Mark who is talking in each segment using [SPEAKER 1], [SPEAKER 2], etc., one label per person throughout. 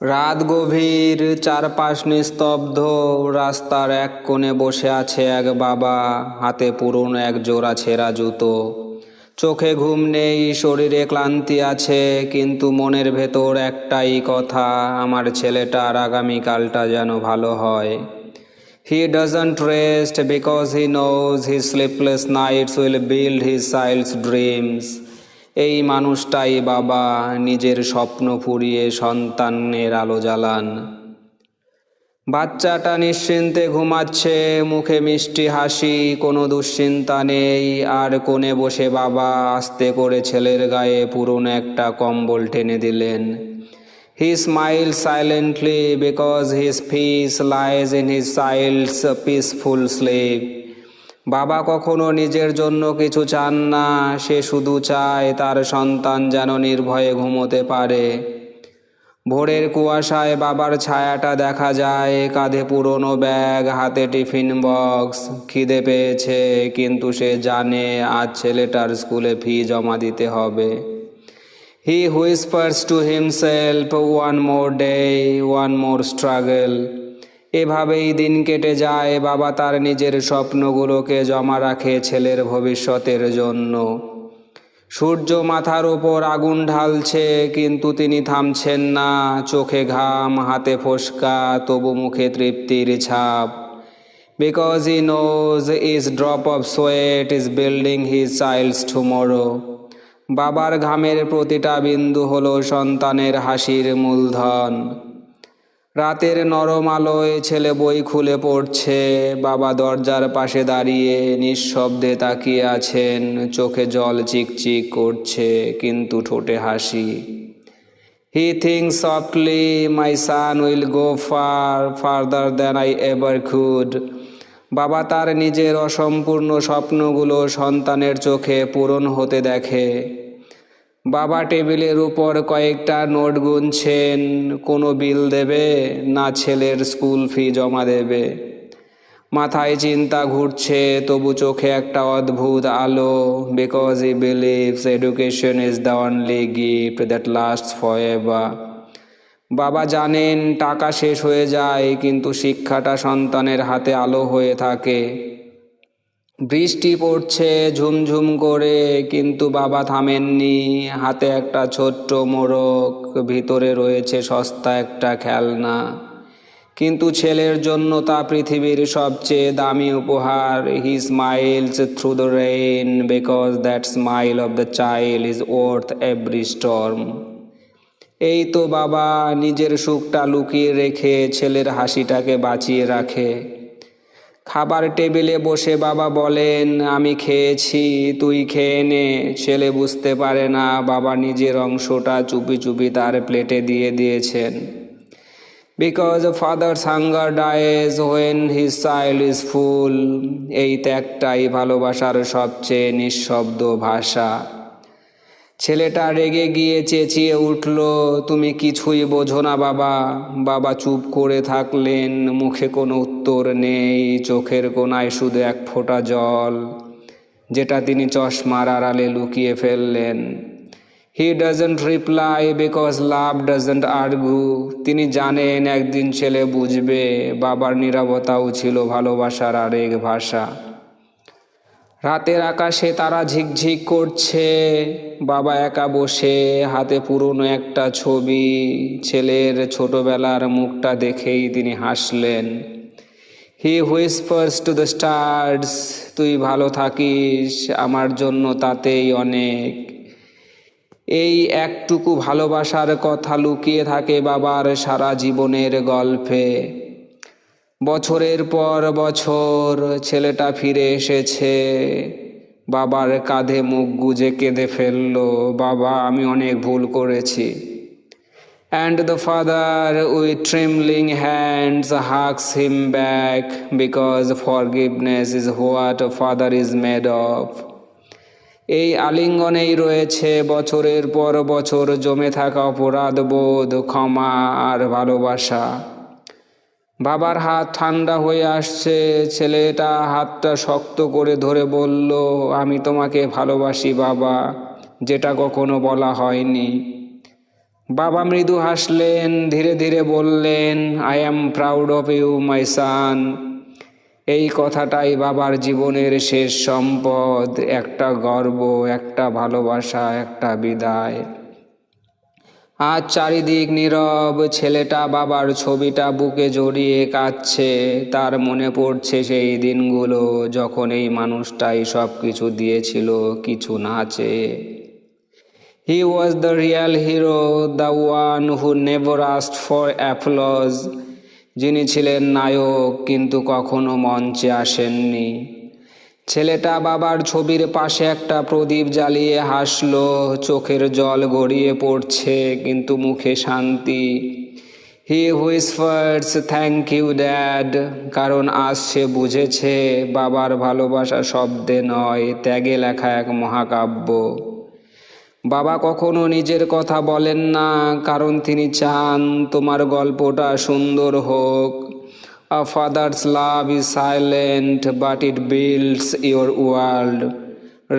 [SPEAKER 1] রাত গভীর চারপাশ নিস্তব্ধ, রাস্তার এক কোণে বসে আছে এক বাবা, হাতে পুরনো এক জোড়া ছেঁড়া জুতো। চোখে ঘুম নেই, শরীরে ক্লান্তি আছে, কিন্তু মনের ভেতর একটাই কথা, আমার ছেলেটার আগামীকালটা যেন ভালো হয়। He doesn't rest because he knows his sleepless nights will build his child's dreams এই মানুষটাই বাবা, নিজের স্বপ্ন ফুরিয়ে সন্তানের আলো জ্বালান। বাচ্চাটা নিশ্চিন্তে ঘুমাচ্ছে, মুখে মিষ্টি হাসি, কোনো দুশ্চিন্তা নেই। আর কোণে বসে বাবা আস্তে করে ছেলের গায়ে পুরনো একটা কম্বল টেনে দিলেন। He smile silently because his peace lies in his child's peaceful sleep বাবা কখনো নিজের জন্য কিছু চান না, সে শুধু চায় তার সন্তান যেন নির্ভয়ে ঘুমোতে পারে। ভোরের কুয়াশায় বাবার ছায়াটা দেখা যায়, কাঁধে পুরনো ব্যাগ, হাতে টিফিন বক্স, খিদে পেয়েছে, কিন্তু সে জানে আজ ছেলেটার স্কুলে ফি জমা দিতে হবে। He whispers to himself one more day one more struggle এভাবেই দিন কেটে যায়। বাবা তার নিজের স্বপ্নগুলোকে জমা রাখে ছেলের ভবিষ্যতের জন্য। সূর্য মাথার ওপর আগুন ঢালছে, কিন্তু তিনি থামছেন না। চোখে ঘাম, হাতে ফোসকা, তবু মুখে তৃপ্তির ছাপ। Because he knows each drop of sweat is building his child's tomorrow বাবার ঘামের প্রতিটা বিন্দু হলো সন্তানের হাসির মূলধন। রাতের নরম আলোয় ছেলে বই খুলে পড়ছে। বাবা দরজার পাশে দাঁড়িয়ে নিঃশব্দে তাকিয়ে আছেন। চোখে জল চিকচিক করছে, কিন্তু ঠোঁটে হাসি। He think softly my son will go far farther than I ever could বাবা তার নিজের অসম্পূর্ণ স্বপ্নগুলো সন্তানের চোখে পূরণ হতে দেখে। বাবা টেবিলের উপর কয়েকটা নোট গুনছেন, কোনো বিল দেবে না ছেলের স্কুল ফি জমা দেবে। মাথায় চিন্তা ঘুরছে, তবু চোখে একটা অদ্ভুত আলো because he believes education is the only gift that last for বাবা জানেন, টাকা শেষ হয়ে যায়, কিন্তু শিক্ষাটা সন্তানের হাতে আলো হয়ে থাকে। বৃষ্টি পড়ছে ঝুমঝুম করে, কিন্তু বাবা থামেননি। হাতে একটা ছোট্ট মোড়ক ভিতরে রয়েছে সস্তা একটা খেলনা। কিন্তু ছেলের জন্য তা পৃথিবীর সবচেয়ে দামি উপহার। He smiles through the rain because that smile of the child is worth every storm এই তো বাবা, নিজের সুখটা লুকিয়ে রেখে ছেলের হাসিটাকে বাঁচিয়ে রাখে। খাবার টেবিলে বসে বাবা বলেন, আমি খেয়েছি, তুই খেয়ে নে। ছেলে বুঝতে পারে না, বাবা নিজের অংশটা চুপি চুপি তার প্লেটে দিয়ে দিয়েছেন। Because father's hunger dies when his child is full এই ত্যাগটাই ভালোবাসার সবচেয়ে নিঃশব্দ ভাষা। ছেলেটা রেগে গিয়ে চেঁচিয়ে উঠল, তুমি কিছুই বোঝো না বাবা। বাবা চুপ করে থাকলেন, মুখে কোনো উত্তর নেই, চোখের কোনায় শুধু এক ফোঁটা জল, যেটা তিনি চশমার আড়ালে লুকিয়ে ফেললেন। He doesn't reply because love doesn't argue তিনি জানেন, একদিন ছেলে বুঝবে, বাবার নিরবতাও ছিল ভালোবাসার আরেক ভাষা। রাতের আকাশে তারা ঝিকঝিক করছে, বাবা একা বসে, হাতে পুরনো একটা ছবি। ছেলের ছোটবেলার মুখটা দেখেই তিনি হাসলেন। He whispers to the stars তুই ভালো থাকিস, আমার জন্য তাতেই অনেক। এই একটুকু ভালোবাসার কথা লুকিয়ে থাকে বাবার সারা জীবনের গল্পে। বছরের পর বছর ছেলেটা ফিরে এসেছে। বাবার কাঁধে মুখ গুজে কেঁদে ফেলল, বাবা, আমি অনেক ভুল করেছি। And the father with trembling hands hugs him back because forgiveness is what father is made of এই আলিঙ্গনেই রয়েছে বছরের পর বছর জমে থাকা অপরাধ, বোধ, ক্ষমা আর ভালোবাসা। বাবার হাত ঠান্ডা হয়ে আসছে, ছেলেটা হাতটা শক্ত করে ধরে বলল, আমি তোমাকে ভালোবাসি বাবা, যেটা কখনো বলা হয়নি। বাবা মৃদু হাসলেন, ধীরে ধীরে বললেন I am proud of you my son এই কথাটাই বাবার জীবনের শেষ সম্পদ, একটা গর্ব, একটা ভালোবাসা, একটা বিদায়। আজ চারিদিক নীরব, ছেলেটা বাবার ছবিটা বুকে জড়িয়ে কাঁদছে, তার মনে পড়ছে সেই দিনগুলো যখন এই মানুষটাই সব কিছু দিয়েছিল, কিছু না চেয়ে he was the real hero the one who never asked for applause যিনি ছিলেন নায়ক, কিন্তু কখনো মঞ্চে আসেননি। ছেলেটা বাবার ছবির পাশে একটা প্রদীপ জ্বালিয়ে হাসলো, চোখের জল গড়িয়ে পড়ছে, কিন্তু মুখে শান্তি। He whispers thank you dad কারণ আজ সে বুঝেছে, বাবার ভালোবাসা শব্দে নয়, ত্যাগে লেখা এক মহাকাব্য। বাবা কখনো নিজের কথা বলেন না, কারণ তিনি চান তোমার গল্পটা সুন্দর হোক। A father's love is silent but it builds your world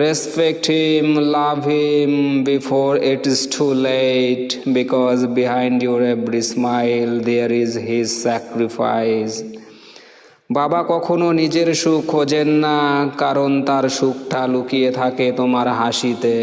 [SPEAKER 1] respect him love him before it is too late because behind your every smile there is his sacrifice বাবা কখনো নিজের সুখ খোঁজেন না, কারণ তার সুখটা লুকিয়ে থাকে তোমার হাসিতে।